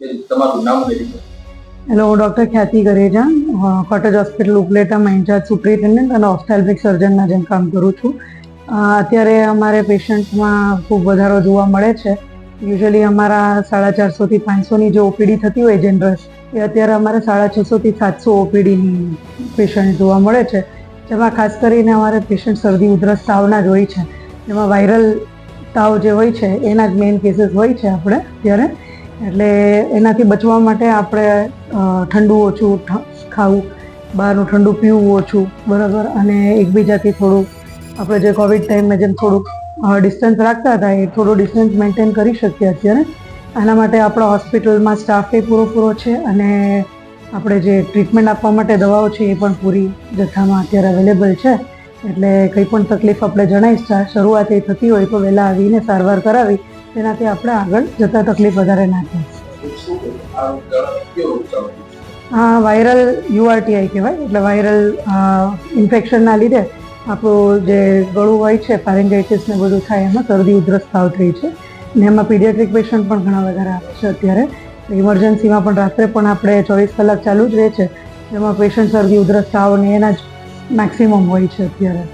તમારું નામ અને હેલો હું doctor Khyati Gareja cottage hospital ઉપલેટામાં in-charge superintendent અને ઓફથેલ્મિક સર્જનના જેમ કામ કરું છું. અત્યારે અમારે પેશન્ટમાં ખૂબ વધારો જોવા મળે છે. યુઝલી અમારા સાડા ચારસોથી પાંચસોની જે ઓપીડી થતી હોય જનરસ એ અત્યારે અમારે સાડા છસોથી સાતસો ઓપીડીની પેશન્ટ જોવા મળે છે. જેમાં ખાસ કરીને અમારે પેશન્ટ શરદી, ઉધરસ, તાવના જ હોય છે. એમાં વાયરલ તાવ જે હોય છે, એના જ મેઇન કેસીસ હોય છે આપણે અત્યારે એટલે એનાથી બચવા માટે આપણે ઠંડુ ઓછું ખાવું, બહારનું ઠંડુ પીવું ઓછું, બરાબર? અને એકબીજાથી થોડું, આપણે જે કોવિડ ટાઈમમાં જેમ થોડુંક ડિસ્ટન્સ રાખતા હતા, એ થોડું ડિસ્ટન્સ મેન્ટેન કરી શકીએ અત્યારે આના માટે આપણા હોસ્પિટલમાં સ્ટાફ એ પૂરો પૂરો છે અને આપણે જે ટ્રીટમેન્ટ આપવા માટે દવાઓ છે એ પણ પૂરી જથ્થામાં અત્યારે અવેલેબલ છે. એટલે કંઈ પણ તકલીફ આપણે જણાવીશ, શરૂઆત એ થતી હોય તો વહેલા આવીને સારવાર કરાવી તેનાથી આપણે આગળ જતા તકલીફ વધારે ના? આ વાયરલ યુઆરટીઆઈ કહેવાય, એટલે વાયરલ ઇન્ફેક્શનના લીધે આપણું જે ગળું હોય છે, ફારેન્જાઇટિસ ને બધું થાય, એમાં શરદી ઉધરસ થાવ થઈ છે. ને એમાં પીડિયાટ્રિક પેશન્ટ પણ ઘણા વધારે આવે છે અત્યારે. ઇમરજન્સીમાં પણ રાત્રે પણ આપણે ચોવીસ કલાક ચાલુ જ રહે છે એમાં પેશન્ટ શરદી ઉધરસ તાવ ને એના જ મેક્સિમમ હોય છે અત્યારે.